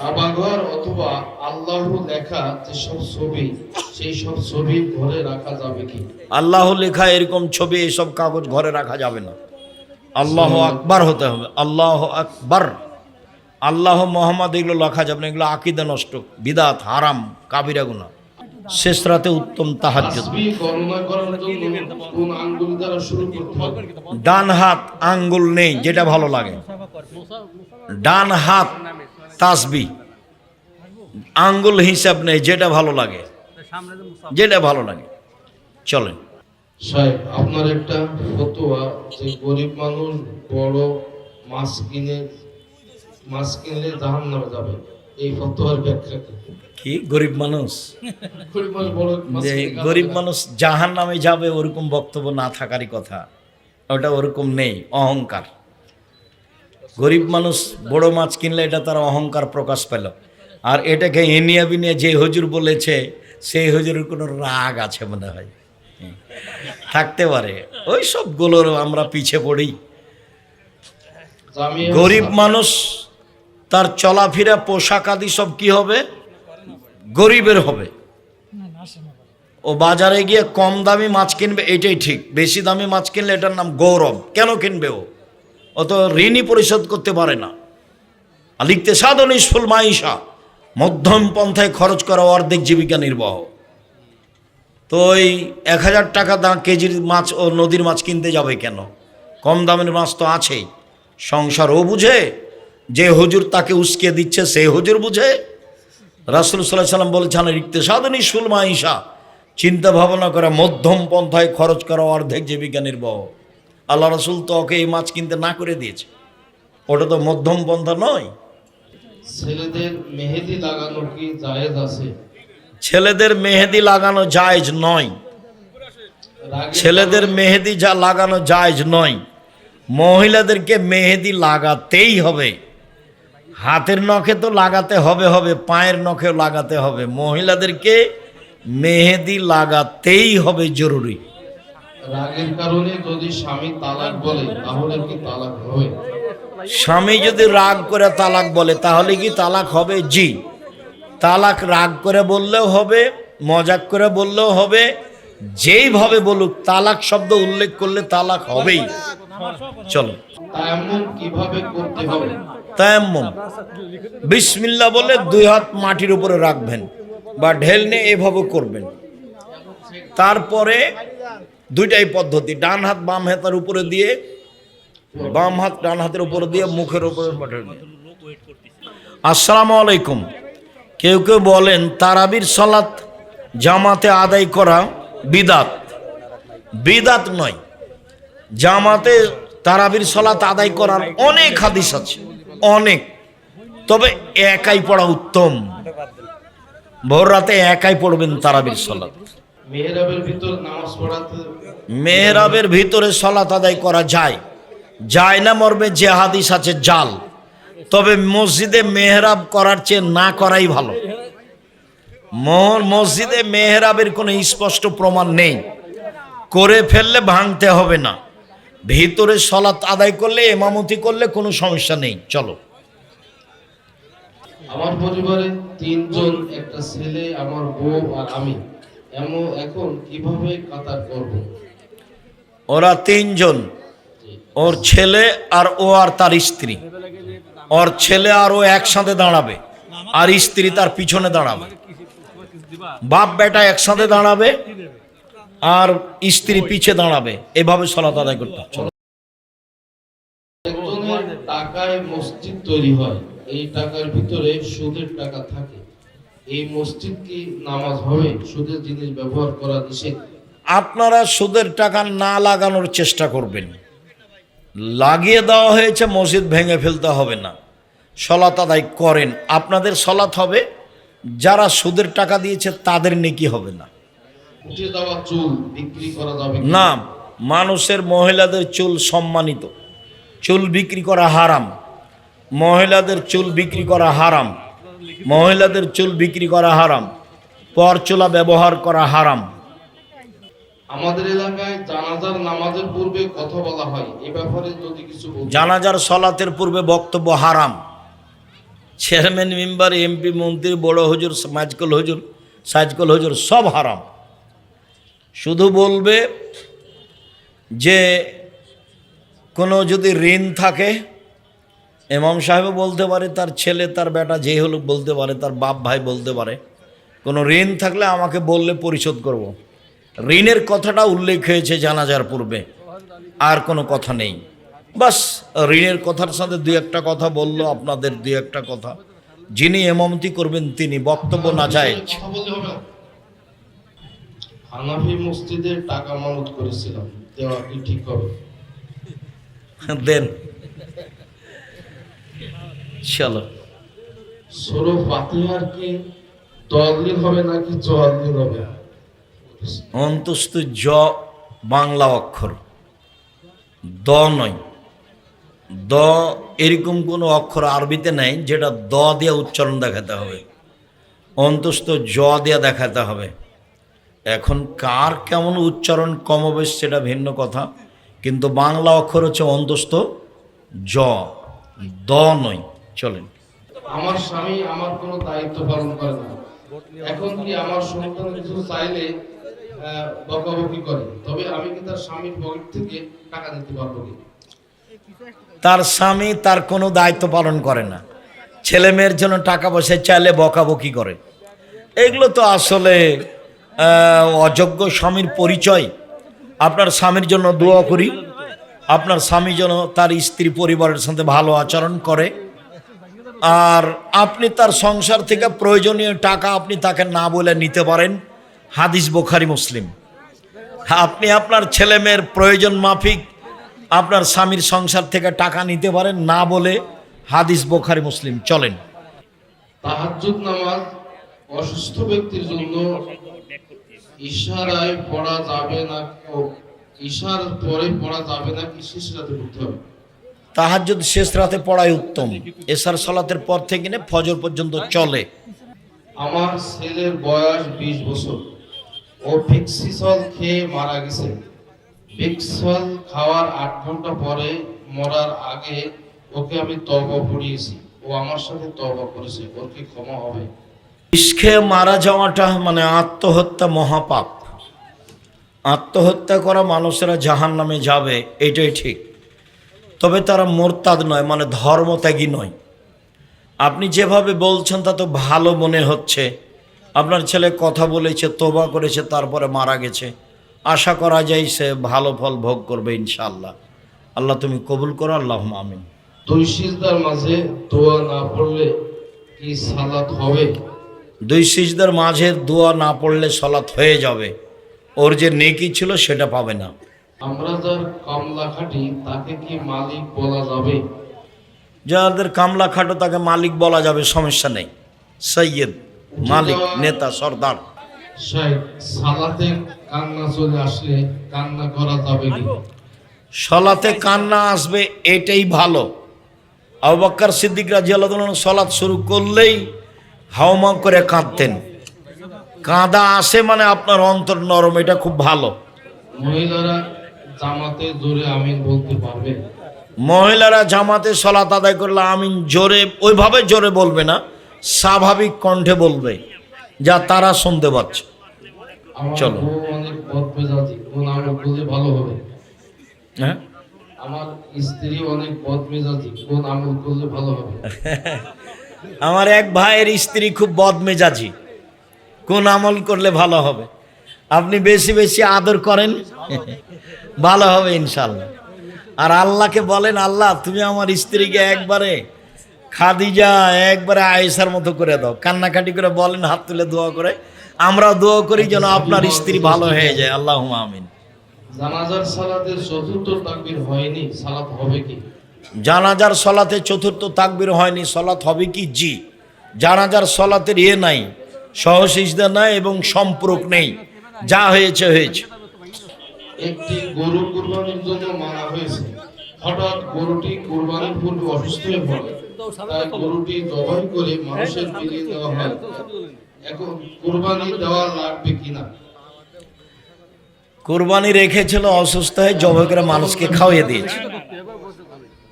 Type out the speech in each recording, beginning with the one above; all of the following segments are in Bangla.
কাবাঘর অথবা আল্লাহ লেখা যেসব ছবি সেই সব ছবি ঘরে রাখা যাবে কি? আল্লাহ লেখা এরকম ছবি এসব কাগজ ঘরে রাখা যাবে না। আল্লাহ আকবার হতে হবে। আল্লাহ আকবার। আল্লাহ মোহাম্মদ এগুলো লেখা যাবে না এগুলো আকিদা নষ্ট বিদাত হারাম কাবিরা গুনা শেষ রাতে উত্তম হবে? ডান হাত আঙ্গুল নেই যেটা ভালো লাগে। ডান হাত তাসবি। আঙ্গুল হিসাব নেই যেটা ভালো লাগে। যেটা ভালো লাগে। চলেন। সাহেব আপনার একটা ফতোয়া যে গরিব মানুষ বড় মাছ কিনে মাছ কিনলে জাহান নামে যাবে। এই ফতোয়ার ব্যাখ্যা কি? গরিব মানুষ? গরিব মানুষ বড় যে গরিব মানুষ জাহান নামে যাবে ওরকম বক্তব্য না থাকারই কথা। ওটা ওরকম নেই অহংকার। গরিব মানুষ বড় মাছ কিনলে এটা তার অহংকার প্রকাশ পেল। আর এটাকে এনিয়া বিনিয়া যে হজুর বলেছে, সেই হজুরের কোনো রাগ আছে মনে হয়। থাকতে পারে। ওই সবগুলোর আমরা পিছে পড়ি। গরিব মানুষ, তার চলাফেরা, পোশাক আদি সব কি হবে? গরিবের হবে। ও বাজারে গিয়ে কম দামি মাছ কিনবে, এটাই ঠিক। বেশি দামি মাছ কিনলে এটার নাম গৌরব। কেন কিনবে ও? ও তো ঋণই পরিশোধ করতে পারে না। লিখতে, সাধন ইসফুল মাইশা, মধ্যম পন্থায় খরচ করা অর্ধেক জীবিকা নির্বাহ। তো ওই এক হাজার টাকা দাম কেজির মাছ ও নদীর মাছ কিনতে যাবে কেন? কম দামের মাছ তো আছেই। সংসারও বুঝে, যে হুজুর তাকে উস্কে দিচ্ছে সে হুজুর বুঝে। রাসুল সাল্লাহ সাল্লাম বলেছেন রিক্তে সাধনী সুলমা ঈশা চিন্তা ভাবনা করা, মধ্যম পন্থায় খরচ করা অর্ধেক জীবিকা নির্বাহ। আল্লাহ রসুল তো ওকে এই মাছ কিনতে না করে দিয়েছে। ওটা তো মধ্যম পন্থা নয়। ছেলেদের মেহেদি লাগানো কি জায়েজ আছে? ছেলেদের মেহেদি লাগানো জায়জ নয়। ছেলেদের মেহেদি যা লাগানো জায়জ নয়। মহিলাদেরকে মেহেদি লাগাতেই হবে। হাতের নখে তো লাগাতে হবে হবে। পায়ের নখেও লাগাতে হবে। মহিলাদেরকে মেহেদি লাগাতেই হবে জরুরি। রাগের কারণে যদি স্বামী তালাক বলে তাহলে কি তালাক হবে? স্বামী যদি রাগ করে তালাক বলে তাহলে কি তালাক হবে? জি। তালাক রাগ করে বললেও হবে মজাক করে বললেও হবে যেইভাবে বলুক তালাক শব্দ উল্লেখ করলে তালাক হবেই। চলো। তায়াম্মুম কীভাবে করতে হবে? তায়াম্মুম। বিসমিল্লা বলে দুই হাত মাটির উপরে রাখবেন বা ঢেল নিয়ে এভাবে করবেন। তারপরে দুইটাই পদ্ধতি, ডান হাত বাম হাতের উপরে দিয়ে, বাম হাত ডান হাতের উপরে দিয়ে, মুখের উপরে আসসালামু আলাইকুম। কেউ কেউ বলেন, তারাবির সালাত জামাতে আদায় করা বিদাত। বিদাত নয়, জামাতে তারাবির সালাত আদায় করার অনেক হাদিস আছে, অনেক। তবে একাই পড়া উত্তম। ভোর রাতে একাই পড়বেন তারাবির সালাত। মেহরাবের ভিতর নামাজ পড়াতে মেহরাবের ভিতরে সলাত আদায় করা যায়। যায় না মর্মে যে হাদিস আছে জাল। তবে মসজিদে মেহরাব করার চেয়ে না করাই ভালো। মসজিদে মেহরাবের কোনো স্পষ্ট প্রমাণ নেই। করে ফেললে ভাঙতে হবে না। ভিতরে সলাত আদায় করলে এমামতি করলে কোনো সমস্যা নেই। চলো। আমার পরিবারে তিনজন একটা ছেলে আমার বউ আর আমি। এমন এখন কীভাবে কাতার করব? ওরা তিনজন। ওর ছেলে আর ও আর তার স্ত্রী। ওর ছেলে আর ও একসাথে দাঁড়াবে। আর স্ত্রী তার পিছনে দাঁড়াবে। বাপ বেটা একসাথে দাঁড়াবে আর স্ত্রী পিছে দাঁড়াবে। এভাবে সলাত আদায় করতে টাকায় মসজিদ তৈরি হয়। এই টাকার ভিতরে সুদের টাকা থাকে। এই মসজিদ কি নামাজ হবে সুদের জিনিস ব্যবহার করা নিষেধ। আপনারা সুদের টাকা না লাগানোর চেষ্টা করবেন। লাগিয়ে দেওয়া হয়েছে মসজিদ ভেঙে ফেলতে হবে না। সলাত আদায় করেন। আপনাদের সলাত হবে যারা সুদের টাকা দিয়েছে তাদের নেকি হবে না। চুল বিক্রি করা না মানুষের মহিলাদের চুল সম্মানিত। চুল বিক্রি করা হারাম। মহিলাদের চুল বিক্রি করা হারাম। মহিলাদের চুল বিক্রি করা হারাম পরচুলা ব্যবহার করা হারাম। আমাদের এলাকায় জানাজার নামাজের পূর্বে কথা বলা হয় এ ব্যাপারে যদি কিছু জানাজার সলাতের পূর্বে বক্তব্য হারাম। চেয়ারম্যান মেম্বার এমপি মন্ত্রী বড় হুজুর মাইজকল হুজুর সাইজকল হুজুর সব হারাম। শুধু বলবে যে কোনো যদি ঋণ থাকে ইমাম সাহেবও বলতে পারে তার ছেলে তার বেটা যে হলো বলতে পারে তার বাপ ভাই বলতে পারে। কোনো ঋণ থাকলে আমাকে বললে পরিশোধ করব। ঋণের কথাটা উল্লেখ হয়েছে জানাজার পূর্বে আর কোনো কথা নেই। বাস ঋণের কথার সাথে দুই একটা কথা বলল আপনাদের দুই একটা কথা। যিনি এমামতি করবেন তিনি বক্তব্য না যায়। হানাফি মসজিদে টাকা মানত করেছিলাম দেওয়া কি ঠিক হবে? দেন। চলো সরো ফাতিহার কি তলিন হবে নাকি চুয়াল্লিন হবে? অন্তস্থ জ বাংলা অক্ষর। দ নয়। দ এরকম কোনো অক্ষর আরবিতে নেই যেটা দ দিয়ে উচ্চারণ দেখাতে হবে। অন্তস্থ জ দিয়ে দেখাতে হবে। এখন কার কেমন উচ্চারণ কমবেশ সেটা ভিন্ন কথা কিন্তু বাংলা অক্ষর হচ্ছে অন্তস্থ জ। দ নয়। চলেন। আমার স্বামী আমার কোনো দায়িত্ব পালন করে না। এখন কি আমার সন্তান কিছু চাইলে বকাবকি করে? তবে আমি কি তার স্বামীর পকেট থেকে টাকা দিতে পারব কি? তার স্বামী তার কোনো দায়িত্ব পালন করে না। ছেলে মেয়ের জন্য টাকা পয়সা চাইলে বকাবকি করে। এগুলো তো আসলে অযোগ্য স্বামীর পরিচয়। আপনার স্বামীর জন্য দোয়া করি। আপনার স্বামী যেন তার স্ত্রী পরিবারের সাথে ভালো আচরণ করে। আর আপনি তার সংসার থেকে প্রয়োজনীয় টাকা আপনি তাকে না বলে নিতে পারেন। হাদিস বোখারি, মুসলিম। আপনি আপনার ছেলে মেয়ের প্রয়োজন মাফিক আপনার স্বামীর সংসার থেকে টাকা নিতে পারেন, না বলে হাদিস বোখারি, মুসলিম। চলেন। নামাজ অসুস্থ ব্যক্তির জন্য ইশারায় পড়া যাবে না ইশার পরে পড়া যাবে না, কি শেষ রাতে পড়তে হবে? তাহাজ্জুদ শেষ রাতে পড়াই উত্তম। এসার সলাতের পর থেকে নিয়ে ফজর পর্যন্ত চলে। আমার ছেলের বয়স বিশ বছর। ও ভিক্সিসল খেয়ে মারা গেছে। ভিক্সল খাওয়ার আট ঘণ্টা পরে মরার আগে ওকে আমি তবা পড়িয়েছি ও আমার সাথে তবা করেছে। ওর কি ক্ষমা হবে? বিষ খেয়ে মারা যাওয়াটা মানে আত্মহত্যা মহাপাপ। আত্মহত্যা করা মানুষেরা জাহান নামে যাবে এটাই ঠিক। তবে তারা মোরতাদ নয় মানে ধর্মত্যাগী নয়। আপনি যেভাবে বলছেন তা তো ভালো মনে হচ্ছে। আপনার ছেলে কথা বলেছে তোবা করেছে তারপরে মারা গেছে। আশা করা যায় সে ভালো ফল ভোগ করবে ইনশাআল্লাহ। আল্লাহ তুমি কবুল করো আল্লাহ আমিন। দুই সিজদার মাঝে দোয়া না পড়লে কি সালাত হবে? দুই সিজদার মাঝে দোয়া না পড়লে সলাৎ হয়ে যাবে। ওর যে নেকি ছিল সেটা পাবে না। আমরা যার কামলা খাটি তাকে কি মালিক বলা যাবে? যাদের কামলা খাটো তাকে মালিক বলা যাবে সমস্যা নেই। সৈয়দ মালিক নেতা সর্দার। সালাতে কান্না চলে আসলে কান্না করা যাবে কি সলাতে কান্না আসবে এটাই ভালো। আবাক্কার সিদ্দিক রাজিয়াল সলাৎ শুরু করলেই হাওমা করে কাঁদতেন। কাঁদা আসে মানে আপনার অন্তর নরম এটা খুব ভালো। মহিলারা জামাতে জোরে আমিন বলতে পারবে। মহিলারা জামাতে সলাত আদায় করলে আমিন জোরে ওইভাবে জোরে বলবে না স্বাভাবিক কণ্ঠে বলবে যা তারা শুনতে পাচ্ছে। চলো। ভালো হবে। হ্যাঁ? আমার স্ত্রী অনেক বদমেজাজি কোন আমল করলে ভালো হবে? আমার এক ভাইয়ের স্ত্রী খুব বদমেজাজি কোন আমল করলে ভালো হবে? আপনি বেশি বেশি আদর করেন? ভালো হবে ইনশাল্লাহ আর আল্লাহকে বলেন আল্লাহ তুমি আমার স্ত্রীকে একবারে খাদিজা একবারে আয়েসার মতো করে দাও। কান্নাকাটি করে বলেন হাত তুলে দোয়া করে আমরা দোয়া করি যেন আপনার স্ত্রী ভালো হয়ে যায়। আল্লাহ আমিন। জানাজার সালাতের চতুর্থ তাকবীর হয়নি সালাত হবে কি? জানাজার সলাতে চতুর্থ তাকবির হয়নি সলাত হবে কি? জি। জানাজার সলাতের ইয়ে নাই সহশিসদা নাই এবং সম্পর্ক নেই। যা হয়েছে হয়েছে। একটি গরু কুরবানির জন্য মানা হয়েছে। হঠাৎ গরুটি কুরবানির পূর্বে অসুস্থ হয়ে পড়ে। তাই গরুটি জবাই করে মানুষের বিলিয়ে দেওয়া হয়। এখন কুরবানি দেওয়া লাগবে কিনা? কোরবানি রেখেছিল অসুস্থ হয়ে জবাই করে মানুষকে খাওয়িয়ে দিয়েছে।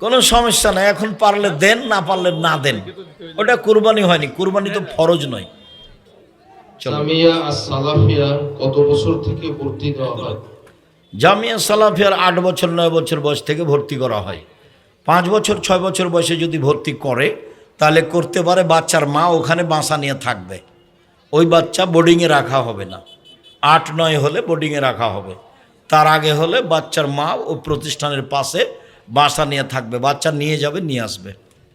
কোনো সমস্যা নাই এখন পারলে দেন না পারলে না দেন। ওটা কুরবানি হয়নি কুরবানি তো ফরজ নয়। জামিয়া আর সালাফিয়া কত বছর থেকে ভর্তি দেওয়া হয়? জামিয়া সালাফিয়ার আট বছর, নয় বছর বয়স থেকে ভর্তি করা হয়। পাঁচ বছর, ছয় বছর বয়সে যদি ভর্তি করে, তাহলে করতে পারে বাচ্চার মা ওখানে বাসা নিয়ে থাকবে। ওই বাচ্চা বোর্ডিংয়ে রাখা হবে না। আট, নয় হলে বোর্ডিংয়ে রাখা হবে। তার আগে হলে বাচ্চার মা ও প্রতিষ্ঠানের পাশে বাসা নিয়ে থাকবে। বাচ্চা নিয়ে যাবে, নিয়ে আসবে।